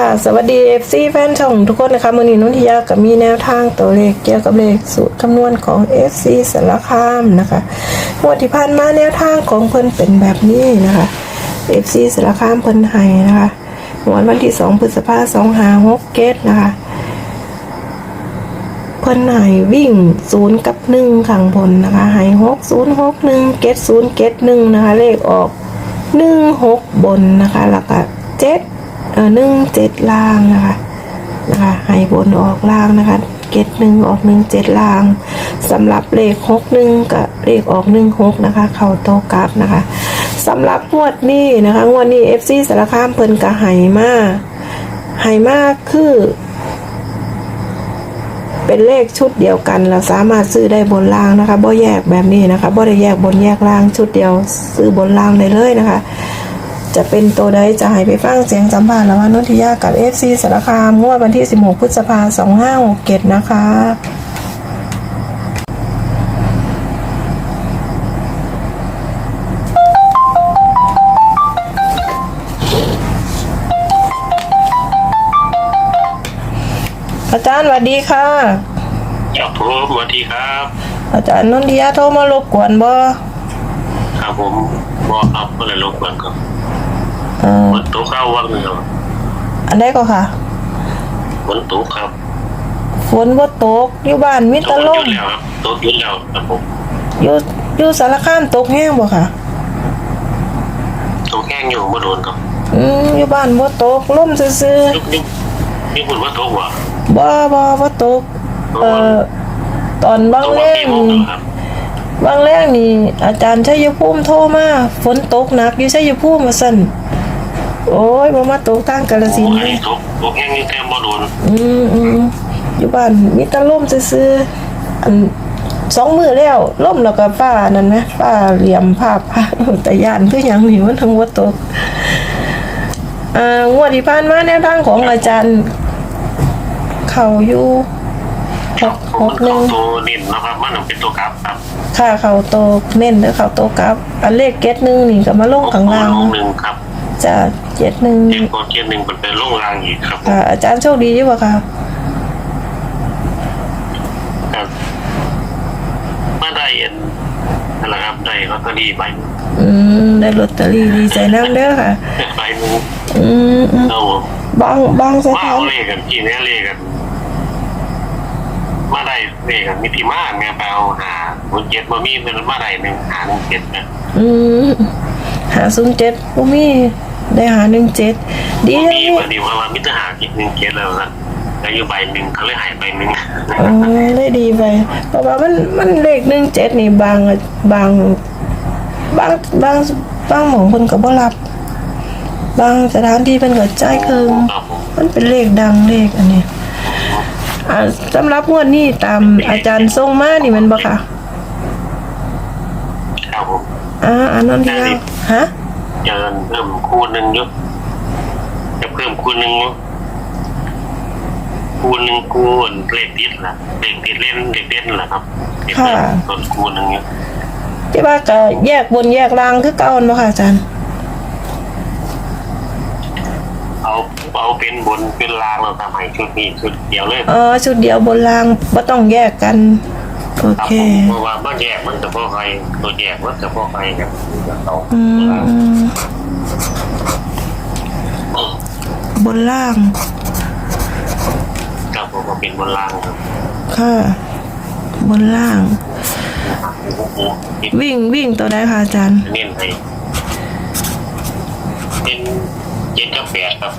ค่ะสวัสดี FC แฟนช่องทุกคนนะคะมือนีนุ่นทิยากับมีแนวทางตัวเลขเกี่ยวกับเลขสูตรคำนวณของ FC สารคามนะคะงวดที่ผ่านมาแนวทางของเพิ่นเป็นแบบนี้นะคะ FC สารคามเพิ่นให้นะคะงวดวันที่2พฤษภาคม2567เกตนะคะเพิ่นใหายวิ่งศูนย์กับหนึ่งข้างบนนะคะใหายหกศูนย์หกหนึ่งเกตศูนย์เกตหนึ่งนะคะเลขออกหนึ่งหกบนนะคะแล้วก็เจ็ด เออหนึ่งเจ็ดล่างนะคะนะคะใหายบนออกล่างนะคะเกตหนึ่งออกหนึ่งเจ็ดล่างสำหรับเลขหกหนึ่งกับเลขออกหนึ่งหกนะคะ เข่าโตกราฟนะคะสำหรับงวดนี้นะคะงวดนี้เอฟซีสารคามเพิ่นกะไหมาไหมาคือ เป็นเลขชุดเดียวกันเราสามารถซื้อได้บนล่างนะคะบ่แยกแบบนี้นะคะบ่ได้แยกบนแยกล่างชุดเดียว ซื้อบนล่างได้เลยนะคะ จะเป็นตัวใดจะให้ไปฟังเสียงสัมภาษณ์แล้วว่านุทิยากับ FC สารคามงวดวันที่ 16 พฤษภาคม2567 นะคะอาจารย์สวัสดีค่ะครับผมสวัสดีครับ อาจารย์นนทิยาโทรมารบกวนบ่ครับผมบอกครับเมื่อไรลงก่อนครับ เอ่อฝนตกเข้าวังหนึ่งครับอันใดก็ค่ะฝนตกครับฝนบ่ตกอยู่บ้านมีตแตะกลหยุมดแล้วครับตกหยุดแล้วครับผมอยู่อยู่สารคามตกแห้งบ่ค่ะตกแห้งอยู่มาโดนครับอืมอยู่บ้านบ่ตกลมซื่อยุกนี่นี่คุณว่าตกว่ะๆบ่บ่บ่ตกเอ่อตอนบางตกแรว่างกี่โมงครับบางแรกนี่อาจารย์ชัยภูมิโทรมาฝนตกหนักอยู่ชัยภูมิว่าซั่น โอ้ยบ่มาตกทางกาฬสินธุ์โอ้เลยยตกตกแห้งนี่แค่มาโดนอืมอืมอยู่บ้านมีแตะลมซื่อๆอันสองมือแล้วล่มแล้วก็ป้านั่นนะป้าเหลี่ยมภาพพระแต่ยานคือหยังนี่มันทั้งบ่ตกอ่างวดที่ผ่านมาแนวทางของอาจารย์ เขาอยู่หกหมักนหนึ่เข้างตัวนิดนะครับมันเป็นตัวกราฟครับค่าเขาโตเน้นเด้อเขาโตกลับ อันเลขเก็ตหนึ่งนี่ก็มาลงข้างล่างลงหนึ่งครับ จะเจ็ดหนึ่งเจ็ดโคเจ็ดหนึ่งมันเป็นลงรางอีกครับผมค่ะอาจารย์โชคดีอยู่ป่ะคะครับมาได้เอ็นนั่นแหละครับได้ลอตเตอรี่ใบหนึ่งอืมได้ลอตเตอรี่ดีใจน้ำเด้อค่ะ ใบหนึ่งอืมอืมเอาบางบางสว่าถาเอานเลขกันกี่เนี้ยเลขกันมาได้เลขกันมิติมาเนี่ยไปเอาหาคนเจ็ดมามีเป็นมาได้หนึ่งหาหนึ่งเจ็ดนะอืมหาศูนย์เจ็ดปุมี ได้หาหนึ่งเจ็ดดีบ่นะมีนี่วันนี้ว่าว่ามิตรหาอีกหนึ่งเจ็ดแล้วนะแล้วอยู่ใบหนึ่งเขาเลยหายไปหนึ่งอ๋อได้ดีไปเพราะว่ามันมันเลขหนึ่งเจ็ดนี่บางบางบางบางบางหมองคนก็บ่รับบางสถานที่เป็นก็จ่ายคืนครับผมมันเป็นเลขดังเลขอันนี้อ่าสำหรับงวดนี้ตามอาจารย์ทรงมานี่แมันบ่ค่ะครับผมอ่าอันนั้นที่แล้วฮะ จะเพิ่มคูณหนึ่งอยุจะเพิ่มคูณหนึ่งอยุคูณหนึ่งคูณเลขติดละเลขติดเล่นเลขเล่นแหละครับเลขเล่นส่วนคูณหนึ่งอยุที่ว่าก็แยกบนแยกล่างคือเก่าอันบ่ค่ะอาจารย์เอาเอาเป็นบนเป็นลางเราทำให้ชุดนี้ชุดเดียวเลยอ๋อชุดเดียวบนล่างบ่ต้องแยกกัน โอครับเคผมเพราะว่าบ้านแยกมันจะพ่อใครตัวแยกมันจะพ่อใครกันเราอืมอืมบนล่างครับผมเอาเป็นบนลางครับค่ะบนล่างโอ้โหนี่วิ่งวิ่งตัวใดค่ะอาจารย์เน้นให้เป็นเจ็ดกับแปดครับ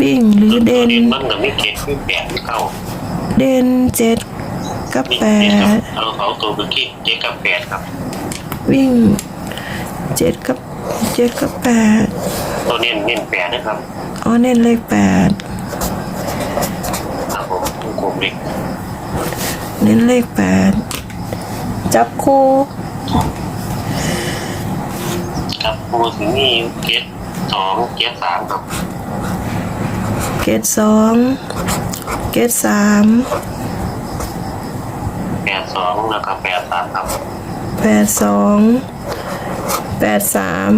วิ่งหรือเด่นตัวมันกับไม่เจ็ดไม่แปดไม่เข้า เด่นเจ็ด กับนี่แปเจ็ดครับดเอาเขาตัวเป็นที่เจ็ดกับแปดครับ วิ่งเจ็ดกับเจ็ดกับแปดตัวเน้นเน้นแปดนะครับอ๋อเน้นเลขแปดครับผมวงกลมเล็กเน้นเลขแปดจับคู่ครับพูดถึงนี่เจ็ดสองเจ็ดสามครับเกตสองเกตสามแปด สองแล้วก็แปดสามครับแปดสองแปดสาม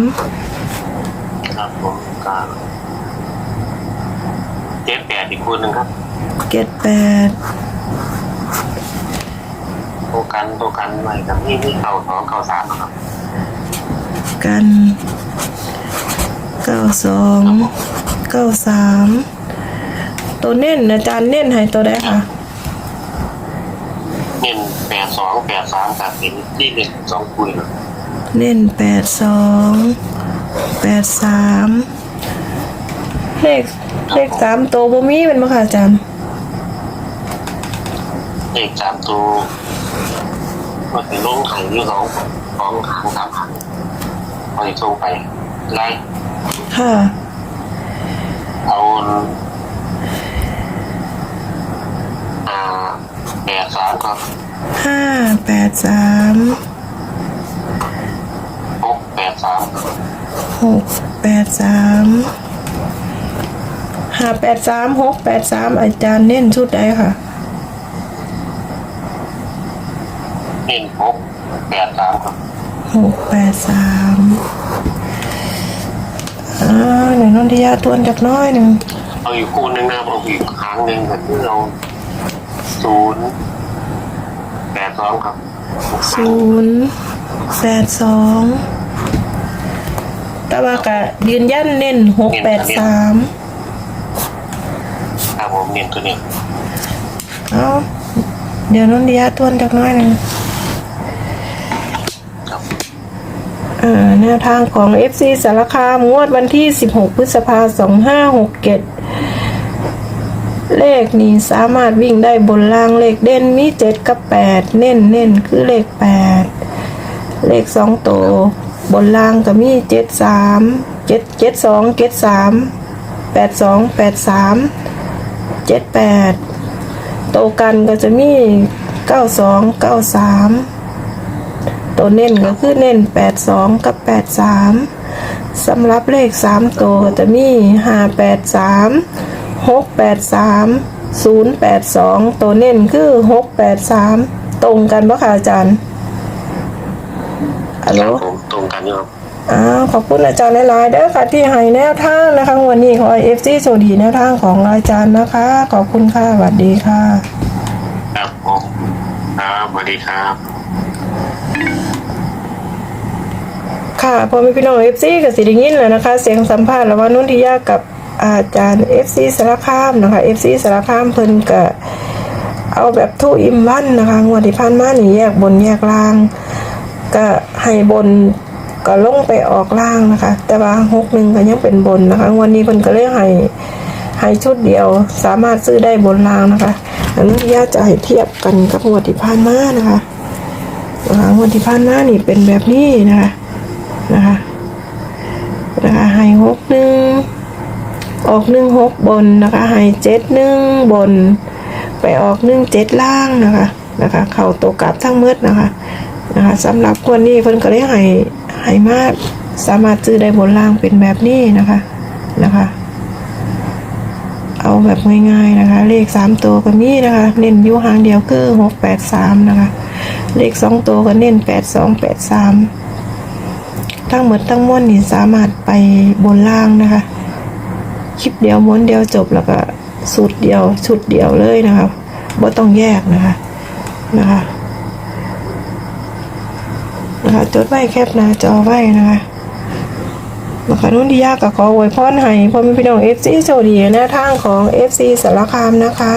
ครับผมกลางเจ็ดแปดอีกคนหนึ่งครับเจ็ดแปดตัวกันตัวกันไว้กับนี่นี่เก่าสองเก่าสามครับ กันเก้าสองเก้าสามตัวเน้นอาจารย์เน้นให้ตัวได้ค่ะ เน้นแปดสองแปดสามกับเห็นที่หนึ่งสองคุยครับเน้นแปดสองแปดสามเลขเลขสามตัวบ่มีเป็นบ่ค่ะอาจารย์เลขสามตัวก็เป็นลงไข่ที่สองสองหางสามหางพอจะส่งไปไล่ค่ะเอาอ่า แปดสามครับห้าแปดสามหกแปดสามหกแปดสามห้าแปดสามหกแปดสามอาจารย์เน้นชุดใดค่ะ เน้นหกแปดสามครับหกแปดสามอ่าเดี๋ยวนนทิยาทวนจากหน้อยหนึ่งเอาอยู่คู่หนึ่งนะครับเอาอีกหางหนึ่งแบบที่เรา ศูนย์แปดสองครับศูนย์แปดสองตะวากะยืนยันเน้นหกแปดสามครับผมเน้นตัวนี้เอาเดี๋ยวนนทิยาทวนจากหน้อยหนึ่งครับอ่าแนวทางของ FC สารคามงวดวันที่ 16 พฤษภาคม2567 เลขนี้สามารถวิ่งได้บนล่างเลขเด่นมี7กับ8เน้นเน้นคือเลข8เลข2ตัวบนล่างก็มี7 3 7 7 2 7 3 8 2 8 3 7 8โตวกันก็จะมี92 93ตัวเน้นก็คือเน้นแปดสองกับแปดสามสำหรับเลขสามตัวก็จะมีห้าแปดสาม หกแปดสามศูนย์แปดสองตัวเน้นคือหกแปดสามตรงกันปะคะอาจารย์ฮัลโหลครับผมตรงกันอยู่ครับอ้าวขอบคุณอาจารย์หลายๆเด้อค่ะที่ให้แนวทางนะคะวันนี้ขอเอฟซีโชคดีแนวทางของอาจารย์นะคะ ขอบคุณค่ะสวัสดีค่ะ ครับผมครับสวัสดีครับ ค่ะพอมีพี่น้องเอฟซีกับสิริงินแล้วนะคะ เสียงสัมภาษณ์ระหว่างนุ่นทิยากับ อาจารย์เอฟซีสารคามนะคะเอฟซีสารคามเพิ่นก็เอาแบบทู่อิมวันนะคะงวดที่ผ่านมานี่แยกบนแยกล่าง ก็ให้บนก็ลงไปออกล่างนะคะ แต่ว่าหกหนึ่งก็ยังเป็นบนนะคะวันนี้เพิ่นก็เลยให้ให้ชุดเดียวสามารถซื้อได้บนล่างนะคะอันนี้ยาจะให้เทียบกันกับงวดที่ผ่านมานะคะงวดที่ผ่านมานี่เป็นแบบนี้นะคะนะคะไฮหกหนึ่งออก หนึ่งหกบนนะคะไฮเจ็ดหนึ่งบน ไปออกหนึ่งเจ็ดล่างนะคะนะคะ เข่าตัวกลับทั้งมืดนะคะนะคะสำหรับคนนี้เพิ่นก็ได้ห้ให้มากสามารถซื้อได้บนล่างเป็นแบบนี้นะคะนะคะ เอาแบบง่ายๆนะคะ เลขสามตัวก็มีนะคะ เน้นอยู่หางเดียวคือหกแปดสามนะคะ เลขสองตัวก็เน้นแปดสองแปดสามทั้งหมดทั้งมวลนี่สามารถไปบนล่างนะคะ คลิปเดียวม้วนเดียวจบแล้วก็สูตรเดียวชุดเดียวเลยนะคะบ่ต้องแยกนะคะนะคะนะคะจดไว้แคบหน้าจอไว้นะคะนะคะนุ่นที่ยากกับขออวยพรให้พ่อแม่พี่น้องเอฟซีโชคดีหนวทางของเอฟซีสารคามนะคะ